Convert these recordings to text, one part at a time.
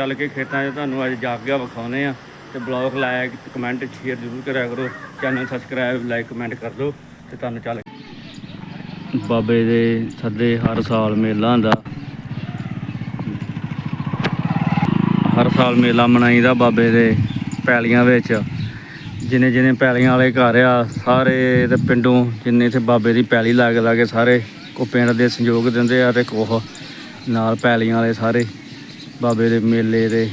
ਚੱਲ ਕੇ ਖੇਤਾਂ 'ਚ ਤੁਹਾਨੂੰ ਅੱਜ ਜਾ ਕੇ ਵਿਖਾਉਨੇ ਆ ਤੇ ਬਲੌਗ ਲਾਇਕ ਕਮੈਂਟ ਸ਼ੇਅਰ ਜ਼ਰੂਰ ਕਰਿਆ ਕਰੋ। ਚੈਨਲ ਸਬਸਕ੍ਰਾਈਬ ਲਾਈਕ ਕਮੈਂਟ ਕਰ ਦਿਓ ਤੇ ਤੁਹਾਨੂੰ ਚੱਲ ਬਾਬੇ ਦੇ ਸੱਦੇ ਹਰ ਸਾਲ ਮੇਲਾ ਹੁੰਦਾ। ਹਰ ਸਾਲ ਮੇਲਾ ਮਨਾਈਦਾ ਬਾਬੇ ਦੇ ਪੈਲੀਆਂ ਵਿੱਚ। ਜਿਨੇ ਜਿਨੇ ਪੈਲੀਆਂ ਵਾਲੇ ਘਰ ਆ, ਸਾਰੇ ਤੇ ਪਿੰਡੋਂ ਜਿੰਨੇ ਇੱਥੇ ਬਾਬੇ ਦੀ ਪੈਲੀ ਲੱਗ ਲਾਗੇ ਸਾਰੇ ਕੋ ਪਿੰਡ ਦੇ ਸੰਯੋਗ ਦਿੰਦੇ ਆ ਤੇ ਕੋਹ ਨਾਲ ਪੈਲੀਆਂ ਵਾਲੇ ਸਾਰੇ। ਬਾਬੇ ਦੇ ਮੇਲੇ ਦੇ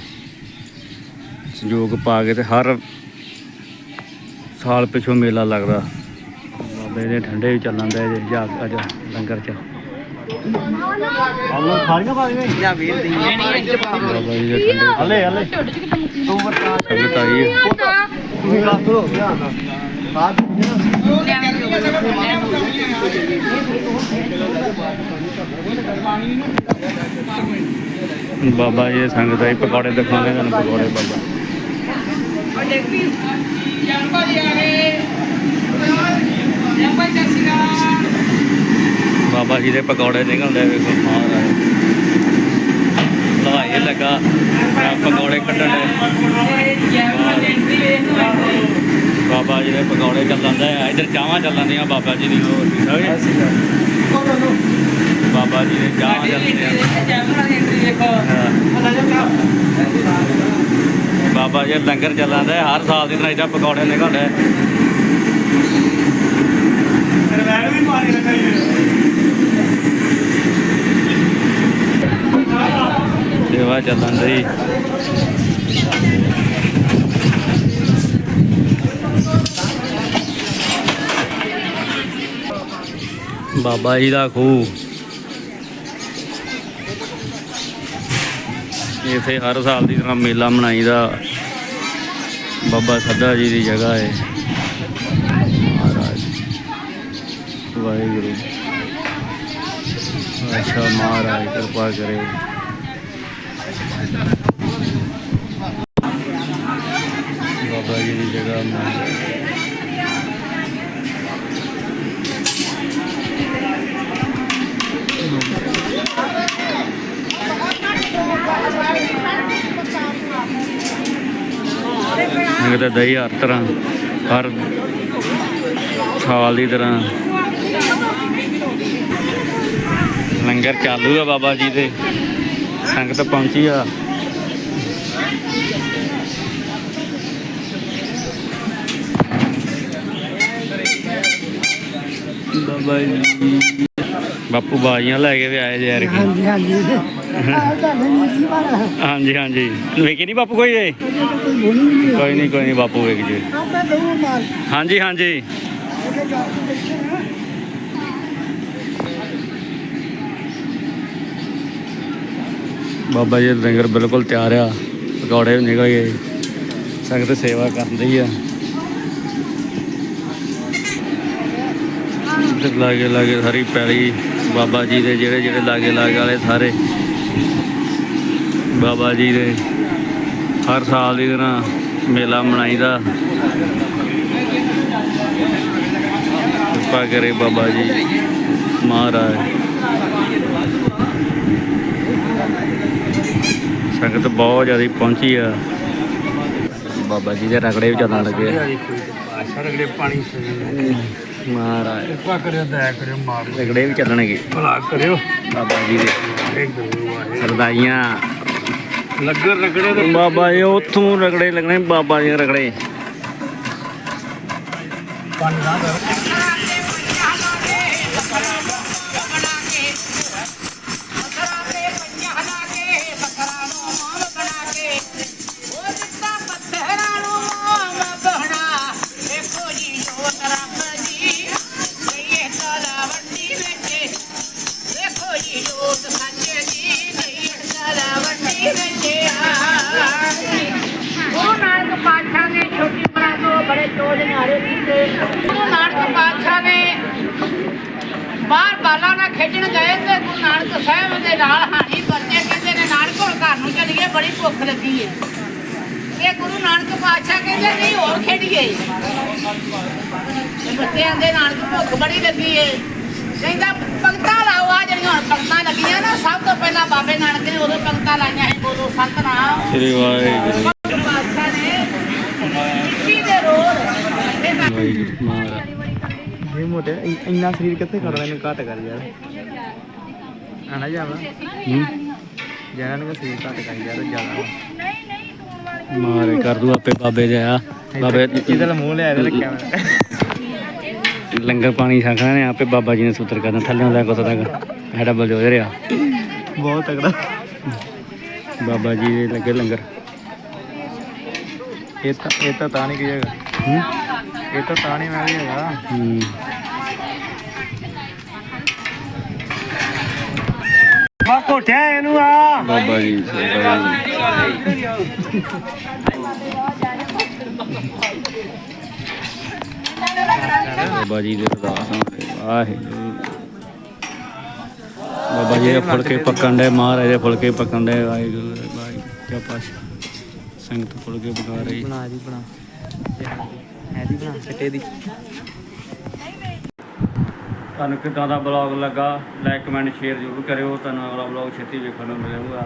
ਸੰਯੋਗ ਪਾ ਕੇ ਤੇ ਹਰ ਸਾਲ ਪਿਛੋਂ ਮੇਲਾ ਲੱਗਦਾ। ਬਾਬੇ ਦੇ ਠੰਡੇ ਵੀ ਚੱਲਣ ਦੇ ਜੇ ਜਾ ਅੱਜ ਲੰਗਰ ਚ। ਆਲੂ ਖਾਣੀਆਂ ਪਾਣੀਆਂ ਜਾਂ। ਵੀਰ ਦੀ। ਬਾਬਾ ਜੀ ਦੇ ਠੰਡੇ। ਹਲੇ ਹਲੇ। ਤੂੰ ਵਰਤਾ ਸੰਗਤ ਆਈ ਹੈ ਤੁਸੀਂ ਲੱਗ ਹੋ ਗਿਆ ਨਾ ਬਾਅਦ ਬਾਬਾ ਜੀ ਸੰਗਤ ਆਈ, ਪਕੌੜੇ ਦਿਖਾਉਂਦੇ ਤੁਹਾਨੂੰ, ਪਕੌੜੇ ਬਾਬਾ। ਬਾਬਾ ਜੀ ਦੇ ਪਕੌੜੇ ਨਿਕਲਦੇ ਵੇਖੋ ਮਹਾਰਾਜ ਲਹਾਈ ਲੱਗਾ ਪਕੌੜੇ ਕੱਢਣ ਬਾਬਾ ਜੀ ਦੇ ਪਕੌੜੇ ਚੱਲਣ ਦੇ ਆ, ਇਧਰ ਚਾਹਾਂ ਚੱਲਣ ਦੀਆਂ ਬਾਬਾ ਜੀ ਦੀ ਹੋਰ ਵੀ। ਸਮਝੇ? ਬਾਬਾ ਜੀ ਦੇ ਚਾਹਾਂ ਚੱਲਦੀਆਂ ਹਾਂ। ਬਾਬਾ ਜੀ ਲੰਗਰ ਚੱਲਣ ਦੇ ਹਰ ਸਾਲ ਦੀ ਤਰ੍ਹਾਂ ਇੱਦਾਂ ਪਕੌੜੇ ਨਿਕਲਦੇ ਸੇਵਾ ਚੱਲਣ ਦੀ ਬਾਬਾ ਜੀ ਦਾ ਖੂਹ। ਇੱਥੇ ਹਰ ਸਾਲ ਦੀ ਤਰ੍ਹਾਂ ਮੇਲਾ ਮਨਾਈਦਾ। ਬਾਬਾ ਸੱਦਾ ਜੀ ਦੀ ਜਗ੍ਹਾ ਹੈ ਮਹਾਰਾਜ। ਵਾਹਿਗੁਰੂ। ਅੱਛਾ, ਮਹਾਰਾਜ, ਕਿਰਪਾ ਕਰੇ। ਬਾਬਾ ਜੀ ਦੀ ਜਗ੍ਹਾ ਮੈਂ ਸੰਗਤ ਦਾ ਦਹੀਂ ਹਰ ਤਰ੍ਹਾਂ ਹਰ ਸਾਲ ਦੀ ਤਰ੍ਹਾਂ। ਲੰਗਰ ਚਾਲੂ ਆ ਬਾਬਾ ਜੀ ਦੇ ਸੰਗਤ ਪਹੁੰਚੀ ਆ। ਬਾਬਾ ਜੀ। ਬਾਪੂ ਬਾਜੀਆਂ ਲੈ ਕੇ ਵੀ ਆਏ ਜੇ ਯਾਰ ਕੀ ਹਾਂਜੀ ਹਾਂਜੀ। ਹਾਂਜੀ ਹਾਂਜੀ। ਵੇਖੀ ਨਹੀਂ ਬਾਪੂ ਕੋਈ ਇਹ? ਕੋਈ ਬੋਲੀ ਨਹੀਂ ਕੋਈ ਨਹੀਂ ਬਾਪੂ ਵੇਖ ਜੀ। ਹਾਂਜੀ ਹਾਂਜੀ। ਬਾਬਾ ਜੀ ਦਾ ਲੰਗਰ ਬਿਲਕੁਲ ਤਿਆਰ ਆ। ਪਕੌੜੇ ਵੀ ਨਿਕਲ ਗਏ। ਸੰਗਤ ਸੇਵਾ ਕਰਦੀ ਆ। ਲਾਗੇ ਲਾਗੇ ਸਾਰੀ ਪੈਲੀ ਬਾਬਾ ਜੀ ਦੇ ਜਿਹੜੇ ਜਿਹੜੇ ਲਾਗੇ ਲਾਗੇ ਵਾਲੇ ਸਾਰੇ ਬਾਬਾ ਜੀ ਦੇ ਹਰ ਸਾਲ ਦੀ ਤਰ੍ਹਾਂ ਮੇਲਾ ਮਨਾਈਦਾ। ਕਿਰਪਾ ਕਰੇ ਬਾਬਾ ਜੀ ਮਹਾਰਾਜ। ਸੰਗਤ ਬਹੁਤ ਜ਼ਿਆਦਾ ਪਹੁੰਚੀ ਆ। ਬਾਬਾ ਜੀ ਦੇ ਰਗੜੇ ਵੀ ਚੱਲਣ ਲੱਗੇ ਆ। ਸਰਗੜੇ ਪਾਣੀ ਮਹਾਰਾਜ। ਕਿਰਪਾ ਕਰਿਓ ਦਇਆ ਕਰਿਓ ਮਾਰ ਰਗੜੇ ਵੀ ਚੱਲਣਗੇ। ਭਲਾ ਕਰਿਓ। ਬਾਬਾ ਜੀ ਦੇ ਸਰਦਾਈਆਂ ਲੱਗਰ ਰਗੜੇ ਦੇ ਬਾਬਾ ਜੀ ਉੱਥੋਂ ਰਗੜੇ ਲੱਗਣੇ ਬਾਬਾ ਜੀ ਦੇ ਰਗੜੇ। ਪੰਜ ਨਾ ਬਾਲਾ ਨਾਲ ਖੇਡਣ ਗਏ ਤੇ ਗੁਰੂ ਨਾਨਕ ਸਾਹਿਬ ਦੇ ਨਾਲ ਹਾਣੀ ਪਰਚੇ ਕਹਿੰਦੇ ਨੇ ਨਾਨਕ ਹੁਣ ਘਰ ਨੂੰ ਚੱਲੀਏ ਬੜੀ ਭੁੱਖ ਲੱਗੀ ਏ। ਇਹ ਗੁਰੂ ਨਾਨਕ ਪਾਤਸ਼ਾਹ ਕਹਿੰਦੇ ਨਹੀਂ ਹੋਰ ਖੇਡੀਏ। ਬੱਚਿਆਂ ਦੇ ਨਾਨਕ ਭੁੱਖ ਬੜੀ ਲੱਗੀ ਏ। ਕਹਿੰਦਾ ਭਗਤਾ ਲਾਓ ਆ ਜਿਹੜੀਆਂ ਹੁਣ ਪੰਕਤਾਂ ਲੱਗੀਆਂ ਨਾ ਸਭ ਤੋਂ ਪਹਿਲਾਂ ਬਾਬੇ ਨਾਨਕ ਨੇ ਉਦੋਂ ਪੰਕਤਾਂ ਲਾਈਆਂ ਸੀ ਬੋਲੋ ਸਤਨਾਮ। ਸ੍ਰੀ ਵਾਹਿਗੁਰੂ ਬਾਦਸ਼ਾਹ ਨੇ ਮਿੱਟੀ ਦੇ ਰੋੜ ਵਾਹਿਗੁਰੂ ਮਹਾਰਾਜ ਇਹ ਮੋਟੇ ਇ- ਇੰਨਾ ਸਰੀਰ ਕਿੱਥੇ ਕਰਨਾ ਇਹਨੂੰ ਘੱਟ ਕਰ ਯਾਰ। ਆਣਾ ਜਾਵਾ? ਜਾਣਾ ਨੂੰ ਸਰੀਰ ਘੱਟ ਕਰ ਯਾਰ ਜ਼ਿਆਦਾ ਮਾਰੇ ਕਰ ਦੂ ਆਪੇ ਬਾਬੇ ਦੇ ਆ ਬਾਬੇ ਇਹਦਾ ਮੂੰਹ ਲਿਆ ਇਹਦੇ ਕੈਮਰਾ ਲੰਗਰ ਪਾਣੀ ਛਕਣਾ ਨੇ ਆਪੇ ਬਾਬਾ ਜੀ ਨੇ ਸੂਤਰ ਕਰਨਾ ਥੱਲੇ ਹੁੰਦਾ ਕੁੱਤ ਤੱਕ। ਸਾਡਾ ਬਲਜੋਰ ਰਿਹਾ। ਬਹੁਤ ਤਗੜਾ ਬਾਬਾ ਜੀ ਦੇ ਲੱਗੇ ਲੰਗਰ। ਇਹ ਤਾਂ ਇਹ ਤਾਂ ਤਾਂ ਨਹੀਂ ਕੀ ਹੈਗਾ। ਹੂੰ? ਇਹ ਤਾਂ ਤਾਂ ਨਹੀਂ ਮੈਂ ਵੀ ਹੈਗਾ। ਹੂੰ। ਆ ਕੋਠਿਆ ਇਹਨੂੰ ਆ। ਬਾਬਾ ਜੀ ਬਾਬਾ ਜੀ। ਬਾਬਾ ਜੀ ਦੇ ਅਰਦਾਸ ਵਾਹਿਗੁਰੂ। ਬਾਬਾ ਜੀ ਦੇ ਫੁਲਕੇ ਪੱਕਣ ਦੇ ਮਹਾਰਾਜ ਦੇ ਫੁਲਕੇ ਪੱਕਣ ਦੇ ਵਾਹਿਗੁਰੂ ਵਾਹਿਗੁਰੂ ਕਿਆ ਪਾਸ਼ ਸੰਗਤ ਫੁਲਕੇ ਪਕਾ ਰਹੀ। ਬਣਾ ਜੀ ਬਣਾ। ਹੈ ਦੀ ਬਣਾ ਸੱਟੇ ਦੀ। ਤੁਹਾਨੂੰ ਕਿੱਦਾਂ ਦਾ ਬਲੌਗ ਲੱਗਾ ਲਾਈਕ ਕਮੈਂਟ ਸ਼ੇਅਰ ਜ਼ਰੂਰ ਕਰਿਓ। ਤੁਹਾਨੂੰ ਅਗਲਾ ਬਲੌਗ ਛੇਤੀ ਵੇਖਣ ਨੂੰ ਮਿਲੇਗਾ।